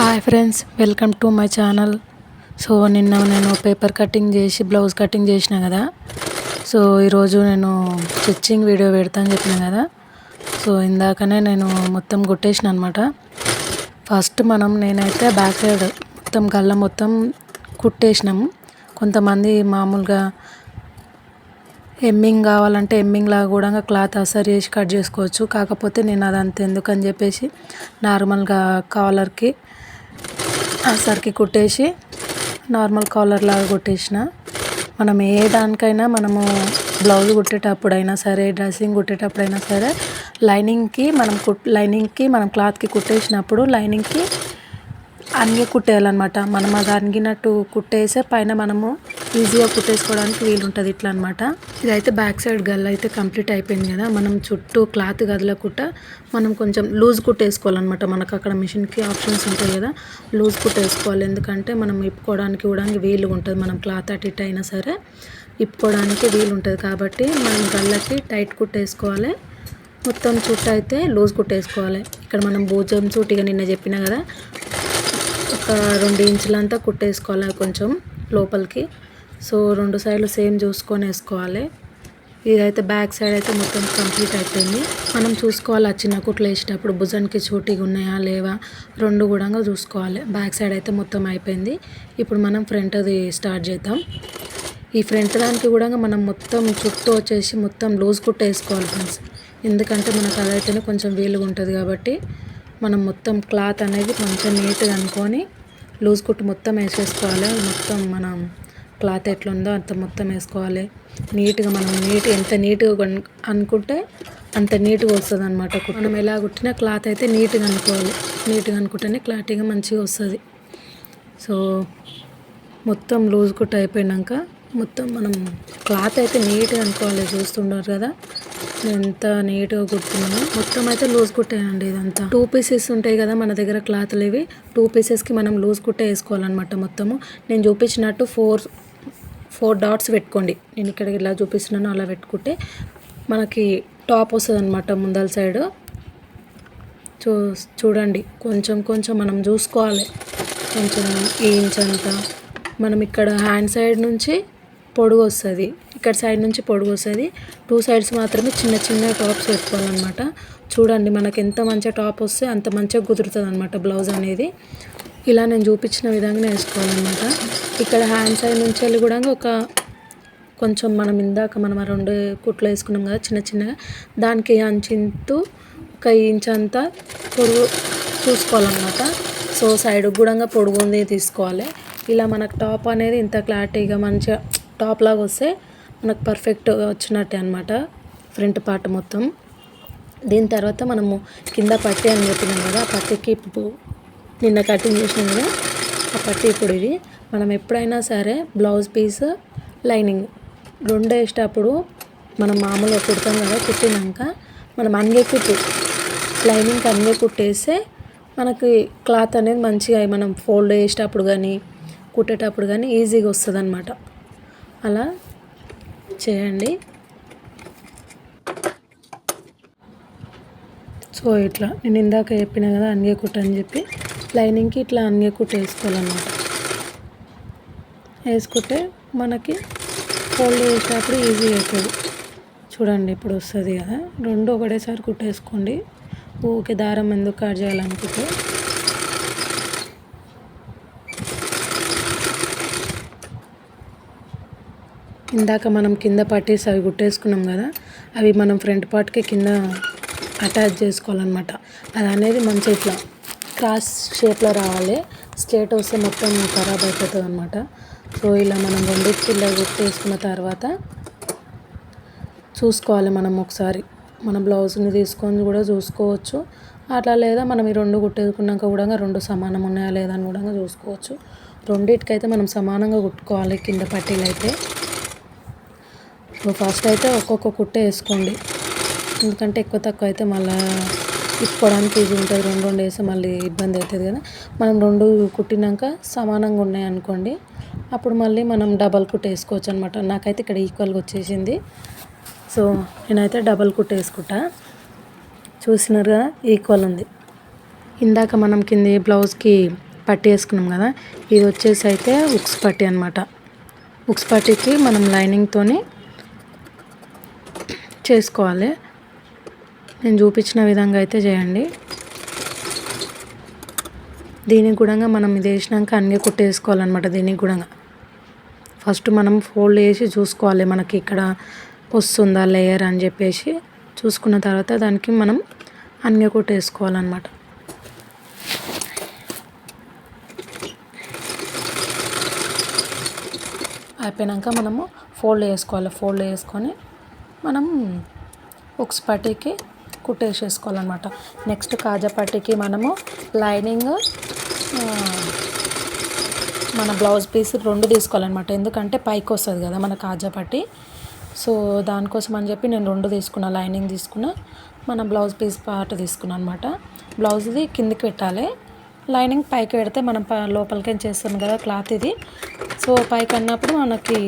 Hi friends welcome to my channel so నిన్న నేను paper cutting చేసి బ్లౌజ్ కటింగ్ చేసిన కదా. సో ఈరోజు నేను స్టిచ్చింగ్ వీడియో పెడతా అని చెప్పిన కదా. సో ఇందాకనే నేను మొత్తం కొట్టేసిన అనమాట ఫస్ట్ మనం నేనైతే బ్యాక్ సైడ్ మొత్తం గల్ల మొత్తం కుట్టేసినాము కొంతమంది మామూలుగా ఎమ్మింగ్ కావాలంటే ఎమ్మింగ్ లాగా కూడా క్లాత్ అసర్ చేసి కట్ చేసుకోవచ్చు. కాకపోతే నేను అదంత ఎందుకని చెప్పేసి నార్మల్గా కాలర్కి ఆ అసర్కి కుట్టేసి నార్మల్ కాలర్ లాగా కుట్టేసిన. మనం ఏ దానికైనా మనము బ్లౌజ్ కుట్టేటప్పుడైనా సరే డ్రెస్సింగ్ కుట్టేటప్పుడైనా సరే లైనింగ్కి మనం కుట్ లైనింగ్కి మనం క్లాత్కి కుట్టేసినప్పుడు లైనింగ్కి అన్నీ కుట్టేయాలన్నమాట. మనం అది అణిగినట్టు కుట్టేసే పైన మనము ఈజీగా కుట్టేసుకోవడానికి వీలు ఉంటుంది ఇట్లా అనమాట ఇదైతే బ్యాక్ సైడ్ గల్ల అయితే కంప్లీట్ అయిపోయింది కదా. మనం చుట్టూ క్లాత్ కుట్ట మనం కొంచెం లూజ్ కుట్టేసుకోవాలన్నమాట. మనకు అక్కడ మిషన్కి ఆప్షన్స్ ఉంటాయి కదా. లూజ్ కుట్టేసుకోవాలి. ఎందుకంటే మనం ఇప్పుకోవడానికి కూడా వీలు ఉంటుంది మనం క్లాత్ అటు ఇటు అయినా సరే ఇప్పుకోవడానికి వీలు ఉంటుంది కాబట్టి మనం గల్లకి టైట్ కుట్టేసుకోవాలి. మొత్తం చుట్టూ అయితే లూజ్ కుట్టేసుకోవాలి. ఇక్కడ మనం భూజం చూటిగా నిన్న చెప్పిన కదా. ఒక రెండు ఇంచులంతా కుట్టేసుకోవాలి కొంచెం లోపలికి. సో రెండు సైడ్లు సేమ్ చూసుకొని వేసుకోవాలి. ఇదైతే బ్యాక్ సైడ్ అయితే మొత్తం కంప్లీట్ అయిపోయింది. మనం చూసుకోవాలి ఆ చిన్న కుట్లు వేసేటప్పుడు భుజానికి చోటిగా ఉన్నాయా లేవా? రెండు కూడా చూసుకోవాలి. బ్యాక్ సైడ్ అయితే మొత్తం అయిపోయింది. ఇప్పుడు మనం ఫ్రంట్ది స్టార్ట్ చేద్దాం. ఈ ఫ్రంట్ దానికి కూడా మనం మొత్తం చుట్టూ వచ్చేసి మొత్తం లూజ్ కుట్ట వేసుకోవాలి ఫ్రెండ్స్. ఎందుకంటే మనకు అదైతేనే కొంచెం వీలుగా ఉంటుంది కాబట్టి మనం మొత్తం క్లాత్ అనేది కొంచెం నీట్గా అనుకొని లూజ్ కుట్టు మొత్తం వేసేసుకోవాలి. మొత్తం మనం క్లాత్ ఎట్లా ఉందో అంత మొత్తం వేసుకోవాలి. నీట్గా మనం నీట్ ఎంత నీట్గా అనుకుంటే అంత నీట్గా వస్తుంది అనమాట మనం ఎలా కుట్టినా క్లాత్ అయితే నీట్గా అనుకోవాలి. నీట్గా అనుకుంటేనే క్లారిటీగా మంచిగా వస్తుంది. సో మొత్తం లూజ్ కుట్ అయిపోయినాక మొత్తం మనం క్లాత్ అయితే నీట్గా అనుకోవాలి చూస్తున్నారు కదా? ఎంత నీట్గా కుడుతున్నామో మొత్తం అయితే లూజ్ కుట్టేయండి ఇదంతా. టూ పీసెస్ ఉంటాయి కదా మన దగ్గర క్లాత్లు ఇవి. టూ పీసెస్కి మనం లూజ్ కుట్టే వేసుకోవాలన్నమాట మొత్తము. నేను చూపించినట్టు ఫోర్ ఫోర్ డాట్స్ పెట్టుకోండి. నేను ఇక్కడ ఇలా చూపిస్తున్నాను అలా పెట్టుకుంటే మనకి టాప్ వస్తుంది అనమాట ముందల సైడ్ చూ చూడండి. కొంచెం కొంచెం మనం చూసుకోవాలి. కొంచెం ఈ ఇంచ్ అంతా. మనం ఇక్కడ హ్యాండ్ సైడ్ నుంచి పొడుగు వస్తుంది ఇక్కడ సైడ్ నుంచి పొడుగు వస్తుంది టూ సైడ్స్ మాత్రమే చిన్న చిన్న టాప్స్ పెట్టుకోవాలన్నమాట. చూడండి మనకి ఎంత మంచిగా టాప్ వస్తే అంత మంచిగా కుదురుతుంది అనమాట బ్లౌజ్ అనేది. ఇలా నేను చూపించిన విధంగా వేసుకోవాలన్నమాట. ఇక్కడ హ్యాండ్ సైడ్ నుంచి వెళ్ళి కూడా ఒక కొంచెం మనం ఇందాక మనం ఆ రెండు కుట్లు వేసుకున్నాం కదా చిన్న చిన్నగా దానికి అంచింతు ఒక ఇంచ్ అంతా పొడుగు చూసుకోవాలన్నమాట. సో సైడ్ కూడా పొడుగు ఉంది తీసుకోవాలి. ఇలా మనకు టాప్ అనేది ఇంత క్లారిటీగా మంచిగా టాప్ లాగా వస్తే మనకు పర్ఫెక్ట్గా వచ్చినట్టే అనమాట ఫ్రంట్ పార్ట్ మొత్తం. దీని తర్వాత మనము కింద పట్టి అని చెప్పినాం కదా ఆ పట్టికి ఇప్పుడు నిన్న కటింగ్ చేసినాం కదా ఆ పట్టి ఇప్పుడు ఇది. మనం ఎప్పుడైనా సరే బ్లౌజ్ పీస్ లైనింగ్ రెండు వేసేటప్పుడు మనం మామూలుగా కుడతాం కదా కుట్టినాక మనం అంగే కుట్టు లైనింగ్కి అంగే కుట్టేస్తే మనకి క్లాత్ అనేది మంచిగా మనం ఫోల్డ్ చేసేటప్పుడు కానీ కుట్టేటప్పుడు కానీ ఈజీగా వస్తుంది అనమాట అలా చేయండి. సో ఇట్లా నేను ఇందాక చెప్పిన కదా అన్గే కుట్ట అని చెప్పి లైనింగ్కి ఇట్లా అన్గే కుట్ట వేసుకోవాలన్నమాట. వేసుకుంటే మనకి ఫోల్డ్ చేసేటప్పుడు ఈజీ అవుతుంది. చూడండి ఇప్పుడు వస్తుంది కదా. రెండు ఒకటేసారి కుట్టేసుకోండి. ఊకే దారం ఎందుకు కట్ చేయాలనుకుంటే ఇందాక మనం కింద పట్టేసి అవి కుట్టేసుకున్నాం కదా అవి మనం ఫ్రంట్ పార్ట్కి కింద అటాచ్ చేసుకోవాలన్నమాట. అది అనేది మంచి ఇట్లా క్రాస్ షేప్లో రావాలి. స్ట్రేట్ వస్తే మొత్తం ఖరాబ్ అయిపోతుంది అనమాట సో ఇలా మనం రెండింటికి ఇలా కుట్టేసుకున్న తర్వాత చూసుకోవాలి మనం ఒకసారి. మన బ్లౌజ్ని తీసుకొని కూడా చూసుకోవచ్చు. అట్లా లేదా మనం ఈ రెండు కుట్టేసుకున్నాక కూడా రెండు సమానం ఉన్నాయా లేదా అని కూడా చూసుకోవచ్చు. రెండింటికైతే మనం సమానంగా కుట్టుకోవాలి కింద పట్టీలు అయితే ఫస్ట్ అయితే ఒక్కొక్క కుట్టే వేసుకోండి. ఎందుకంటే ఎక్కువ తక్కువ అయితే మళ్ళీ ఇప్పుకోవడానికి ఈజీ ఉంటుంది. రెండు రెండు వేస్తే మళ్ళీ ఇబ్బంది అవుతుంది కదా. మనం రెండు కుట్టినాక సమానంగా ఉన్నాయి అనుకోండి. అప్పుడు మళ్ళీ మనం డబల్ కుట్ వేసుకోవచ్చు అనమాట నాకైతే ఇక్కడ ఈక్వల్గా వచ్చేసింది. సో నేనైతే డబల్ కుట్ట వేసుకుంటా. చూసినారు కదా ఈక్వల్ ఉంది. ఇందాక మనం కింద బ్లౌజ్కి పట్టి వేసుకున్నాం కదా ఇది వచ్చేసి అయితే ఉక్స్ పట్టి అనమాట ఉక్స్ పట్టికి మనం లైనింగ్తోని చేసుకోవాలి. నేను చూపించిన విధంగా అయితే చేయండి. దీనికి కూడా మనం ఇది వేసినాక అన్నీ కుట్టేసుకోవాలన్నమాట దీనికి కూడా ఫస్ట్ మనం ఫోల్డ్ చేసి చూసుకోవాలి మనకి ఇక్కడ వస్తుందా లేయర్ అని చెప్పేసి. చూసుకున్న తర్వాత దానికి మనం అన్నీ కుట్టేసుకోవాలన్నమాట. అయిపోయాక మనము ఫోల్డ్ చేసుకోవాలి ఫోల్డ్ చేసుకొని మనం ఉక్స్ పట్టీకి కుట్టేసేసుకోవాలన్నమాట. నెక్స్ట్ కాజా పట్టీకి మనము లైనింగ్ మన బ్లౌజ్ పీస్ రెండు తీసుకోవాలన్నమాట. ఎందుకంటే పైకి వస్తుంది కదా మన కాజా పట్టి సో దానికోసం అని చెప్పి నేను రెండు తీసుకున్నా లైనింగ్ తీసుకున్నా మన బ్లౌజ్ పీస్ పార్ట్ తీసుకున్నా అనమాట బ్లౌజ్ది కిందికి పెట్టాలి. లైనింగ్ పైకి పెడితే మనం లోపలికి చేస్తాం కదా క్లాత్ ఇది సో పైకి అన్నప్పుడు మనకి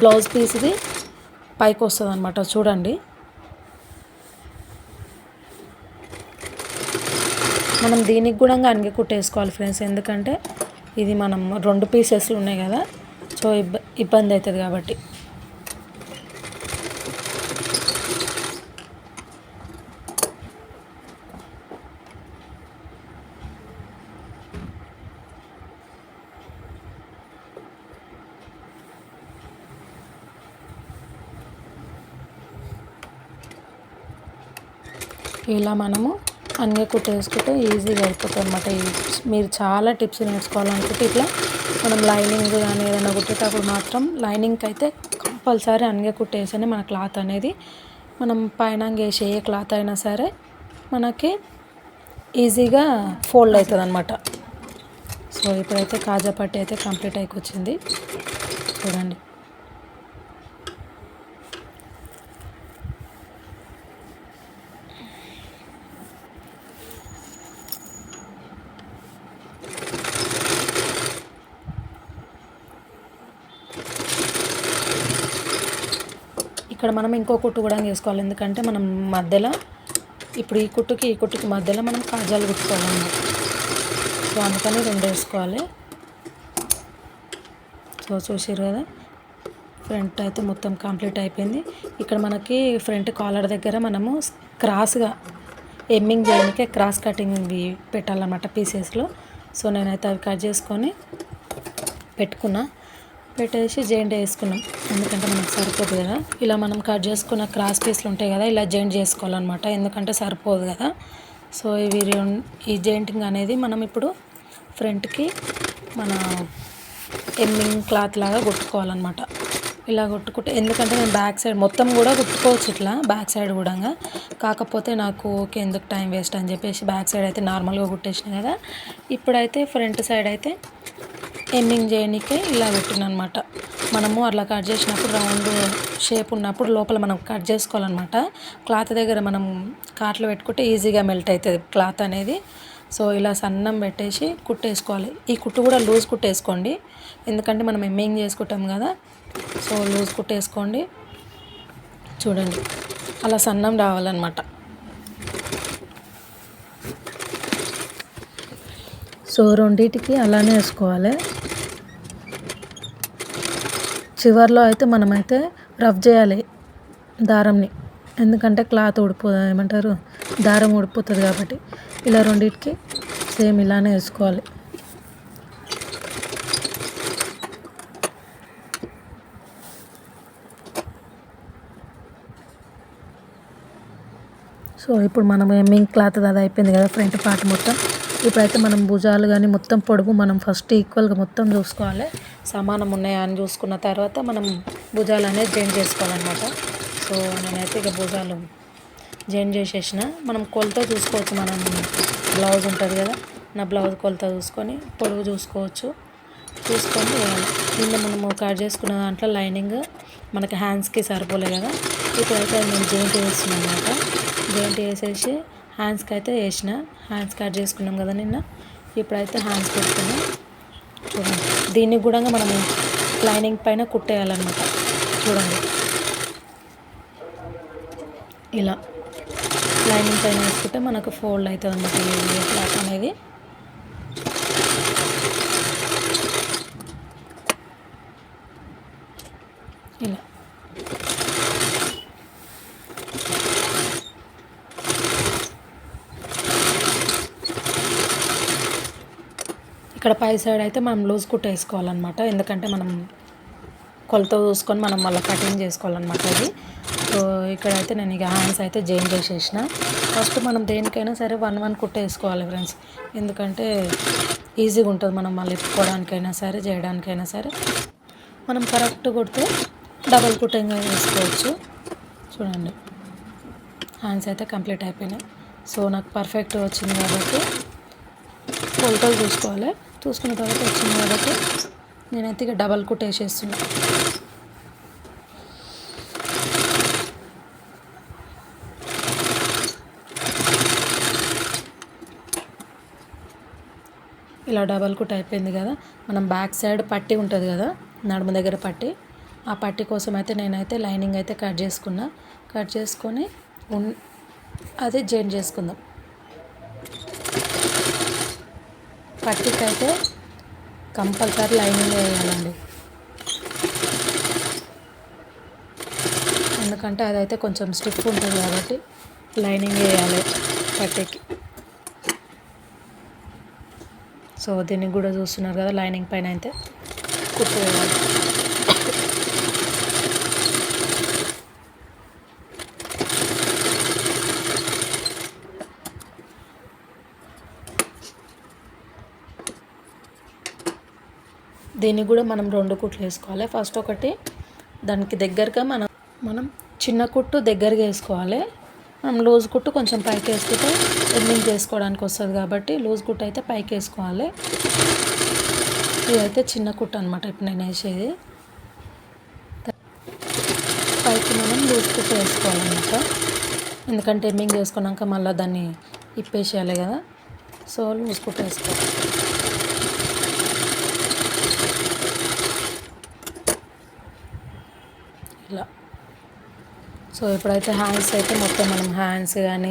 బ్లౌజ్ పీస్ది పైకి వస్తుంది అనమాట చూడండి. మనం దీనికి కూడా అనిగి కుట్టేసుకోవాలి ఫ్రెండ్స్ ఎందుకంటే ఇది మనం రెండు పీసెస్లు ఉన్నాయి కదా సో ఇబ్బ ఇబ్బంది అవుతుంది కాబట్టి. ఇలా మనము అన్నీ కుట్టేసుకుంటే ఈజీగా అయిపోతుంది అనమాట మీరు చాలా టిప్స్ నేర్చుకోవాలనుకుంటే ఇట్లా మనం లైనింగ్ కానీ ఏదైనా కుట్టేటప్పుడు మాత్రం లైనింగ్కి అయితే కంపల్సరీ అన్నీ కుట్టేస్తేనే మన క్లాత్ అనేది మనం పైన వేసే ఏ క్లాత్ అయినా సరే మనకి ఈజీగా ఫోల్డ్ అవుతుంది అనమాట సో ఇప్పుడైతే కాజా పట్టి అయితే కంప్లీట్ అయిపోయింది. చూడండి. ఇక్కడ మనం ఇంకో కుట్టు కూడా వేసుకోవాలి ఎందుకంటే మనం మధ్యలో ఇప్పుడు ఈ కుట్టుకి ఈ కుట్టుకి మధ్యలో మనం కాజాలు కుట్టుకోవాలన్నమాట. సో అందుకని రెండు వేసుకోవాలి. సో చూసారు కదా? ఫ్రంట్ అయితే మొత్తం కంప్లీట్ అయిపోయింది. ఇక్కడ మనకి ఫ్రంట్ కాలర్ దగ్గర మనము క్రాస్గా ఎమ్మింగ్ చేయడానికి క్రాస్ కటింగ్ పెట్టాలన్నమాట పీసెస్లో. సో నేనైతే అవి కట్ చేసుకొని పెట్టుకున్నా. పెట్టేసి జాయింట్ వేసుకున్నాం. ఎందుకంటే మనకు సరిపోదు కదా. ఇలా మనం కట్ చేసుకున్న క్రాస్ పీస్లు ఉంటాయి కదా ఇలా జాయింట్ చేసుకోవాలన్నమాట. ఎందుకంటే సరిపోదు కదా. సో ఇవి ఈ జాయింటింగ్ అనేది మనం ఇప్పుడు ఫ్రంట్కి మన ఎమ్మింగ్ క్లాత్ లాగా కొట్టుకోవాలన్నమాట. ఇలా కొట్టుకుంటే ఎందుకంటే నేను బ్యాక్ సైడ్ మొత్తం కూడా కుట్టుకోవచ్చు ఇట్లా బ్యాక్ సైడ్ కూడా. కాకపోతే నాకు ఓకే ఎందుకు టైం వేస్ట్ అని చెప్పేసి బ్యాక్ సైడ్ అయితే నార్మల్గా కుట్టేసిన కదా. ఇప్పుడైతే ఫ్రంట్ సైడ్ అయితే ఎమ్మింగ్ చేయనికే ఇలా పెట్టిన అనమాట మనము అట్లా కట్ చేసినప్పుడు రౌండ్ షేప్ ఉన్నప్పుడు లోపల మనం కట్ చేసుకోవాలన్నమాట. క్లాత్ దగ్గర మనం కాట్లు పెట్టుకుంటే ఈజీగా మెల్ట్ అవుతుంది క్లాత్ అనేది. సో ఇలా సన్నం పెట్టేసి కుట్టేసుకోవాలి. ఈ కుట్టు కూడా లూజ్ కుట్టేసుకోండి. ఎందుకంటే మనం ఎమ్మింగ్ చేసుకుంటాం కదా? సో లూజ్ కుట్టేసుకోండి. చూడండి. అలా సన్నం రావాలన్నమాట. సో రెండింటికి అలానే వేసుకోవాలి. చివర్లో అయితే మనమైతే రఫ్ చేయాలి దారంని. ఎందుకంటే క్లాత్ ఊడిపో ఏమంటారు? దారం ఊడిపోతుంది కాబట్టి. ఇలా రెండింటికి సేమ్ ఇలానే వేసుకోవాలి. సో ఇప్పుడు మనం ఎమ్మింగ్ క్లాత్ అది అయిపోయింది కదా ఫ్రంట్ పార్ట్ మొత్తం. ఇప్పుడైతే మనం భుజాలు కానీ మొత్తం పొడుగు మనం ఫస్ట్ ఈక్వల్గా మొత్తం చూసుకోవాలి. సమానం ఉన్నాయా అని చూసుకున్న తర్వాత మనం భుజాలు అనేది జాయిన్ చేసుకోవాలన్నమాట. సో నేనైతే ఇక భుజాలు జాయిన్ చేసేసిన. మనం కొలత చూసుకోవచ్చు మనం బ్లౌజ్ ఉంటుంది కదా నా బ్లౌజ్ కొలత చూసుకొని పొడుగు చూసుకోవచ్చు. చూసుకొని కింద మనము కట్ చేసుకున్న దాంట్లో లైనింగ్ మనకి హ్యాండ్స్కి సరిపోలే కదా ఇప్పుడైతే నేను జాయింట్ వేస్తున్నాను అనమాట జాయింట్ వేసేసి హ్యాండ్స్కి అయితే వేసిన హ్యాండ్స్ కట్ చేసుకున్నాం కదా నిన్న ఇప్పుడైతే హ్యాండ్స్ పెట్టుకున్నాం. చూడండి దీనికి కూడా మనం లైనింగ్ పైన కుట్టేయాలన్నమాట. చూడండి. ఇలా. లైనింగ్ పైన వేసుకుంటే మనకు ఫోల్డ్ అవుతుంది అన్నమాట ఈ క్లాత్ అనేది. ఇలా. ఇక్కడ పై సైడ్ అయితే మనం లూజ్ కుట్ట వేసుకోవాలన్నమాట. ఎందుకంటే మనం కొలత చూసుకొని మనం మళ్ళీ కటింగ్ చేసుకోవాలన్నమాట అది సో ఇక్కడైతే నేను ఇక హ్యాండ్స్ అయితే జాయిన్ చేసేసిన. ఫస్ట్ మనం దేనికైనా సరే వన్ వన్ కుట్ట వేసుకోవాలి ఫ్రెండ్స్ ఎందుకంటే ఈజీగా ఉంటుంది మనం మళ్ళీ ఇప్పుకోవడానికైనా సరే చేయడానికైనా సరే. మనం కరెక్ట్ కొడితే డబల్ కుట్టంగా వేసుకోవచ్చు చూడండి. హ్యాండ్స్ అయితే కంప్లీట్ అయిపోయినాయి. సో నాకు పర్ఫెక్ట్ వచ్చింది కాబట్టి కొలతలు చూసుకోవాలి. చూసుకున్న తర్వాత వచ్చింది కాబట్టి నేనైతే ఇక డబల్ కుట్ వేసేస్తున్నాను ఇలా డబల్ కుట్ అయిపోయింది కదా మనం బ్యాక్ సైడ్ పట్టి ఉంటుంది కదా నడుము దగ్గర పట్టి ఆ పట్టి కోసం అయితే నేనైతే లైనింగ్ అయితే కట్ చేసుకున్నా. కట్ చేసుకొని ఉన్ అదే జాయిన్ చేసుకుందాం. పట్టికైతే అయితే కంపల్సరీ లైనింగ్ వేయాలండి. ఎందుకంటే అదైతే కొంచెం స్టిఫ్ ఉంటుంది కాబట్టి లైనింగ్ వేయాలి పట్టికి. సో దీనికి కూడా చూస్తున్నారు కదా లైనింగ్ పైన అయితే కుట్టు దీన్ని దీనికి కూడా మనం రెండు కుట్లు వేసుకోవాలి. ఫస్ట్ ఒకటి దానికి దగ్గరగా మనం మనం చిన్న కుట్టు దగ్గరగా వేసుకోవాలి. మనం లూజ్ కుట్టు కొంచెం పైకి వేసుకుంటే ఎండింగ్ చేసుకోవడానికి వస్తుంది కాబట్టి లూజ్ కుట్టు అయితే పైకి వేసుకోవాలి. ఇదైతే చిన్న కుట్టు అనమాట ఇప్పుడు నేను వేసేది. పైకి మనం లూజ్ కుట్టు వేసుకోవాలన్నమాట. ఎందుకంటే ఎండింగ్ చేసుకున్నాక మళ్ళీ దాన్ని ఇప్పేసేయాలి కదా. సో లూజ్ కుట్టు వేసుకోవాలి ఇలా సో ఇప్పుడైతే హ్యాండ్స్ అయితే మొత్తం మనం హ్యాండ్స్ కానీ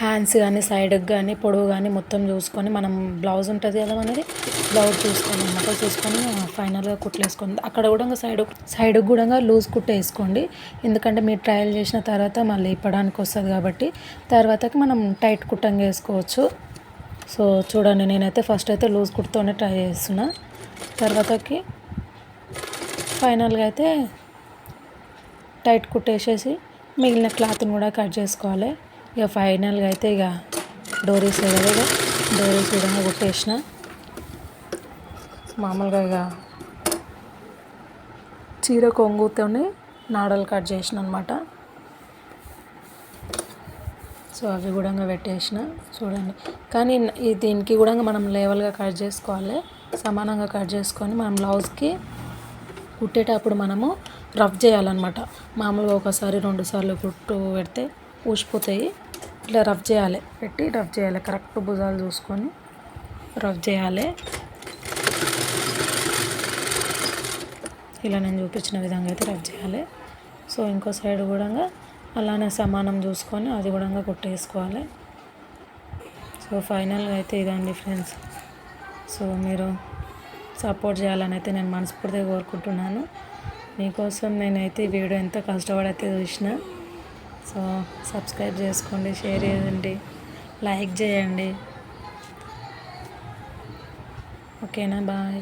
హ్యాండ్స్ కానీ సైడ్కి కానీ పొడవు కానీ మొత్తం చూసుకొని మనం బ్లౌజ్ ఉంటుంది కదా అనేది బ్లౌజ్ చూసుకొని అనమాట చూసుకొని ఫైనల్గా కుట్లేసుకోండి అక్కడ కూడా సైడ్ సైడ్కి కూడా లూజ్ కుట్ట వేసుకోండి. ఎందుకంటే మీరు ట్రయల్ చేసిన తర్వాత మళ్ళీ ఇప్పడానికి వస్తుంది కాబట్టి తర్వాతకి మనం టైట్ కుట్టంగా వేసుకోవచ్చు. సో చూడండి నేనైతే ఫస్ట్ అయితే లూజ్ కుట్టుతోనే ట్రై చేస్తున్నా. తర్వాతకి ఫైనల్గా అయితే టైట్ కుట్టేసేసి మిగిలిన క్లాత్ని కూడా కట్ చేసుకోవాలి. ఇక ఫైనల్గా అయితే ఇక డోరీస్ కదా డోరీస్ విధంగా కుట్టేసిన. మామూలుగా ఇక చీర కొంగుతోనే నాడలు కట్ చేసిన అనమాట సో అవి కూడా పెట్టేసిన చూడండి. కానీ దీనికి కూడా మనం లేవల్గా కట్ చేసుకోవాలి. సమానంగా కట్ చేసుకొని మనం బ్లౌజ్కి కుట్టేటప్పుడు మనము రఫ్ చేయాలన్నమాట. మామూలుగా ఒకసారి రెండు సార్లు కుట్టు పెడితే ఊసిపోతాయి. ఇట్లా రఫ్ చేయాలి. పెట్టి రఫ్ చేయాలి. కరెక్ట్ భుజాలు చూసుకొని రఫ్ చేయాలి. ఇలా నేను చూపించిన విధంగా అయితే రఫ్ చేయాలి. సో ఇంకో సైడ్ కూడా అలానే సమానం చూసుకొని అది కూడా కుట్టేసుకోవాలి. సో ఫైనల్గా అయితే ఇదండి ఫ్రెండ్స్. సో మీరు సపోర్ట్ చేయాలని అయితే నేను మనస్ఫూర్తిగా కోరుకుంటున్నాను. మీకోసం నేనైతే ఈ వీడియో ఎంతో కష్టపడైతే చూసిన. సో సబ్స్క్రైబ్ చేసుకోండి షేర్ చేయండి లైక్ చేయండి. ఓకేనా? బాయ్.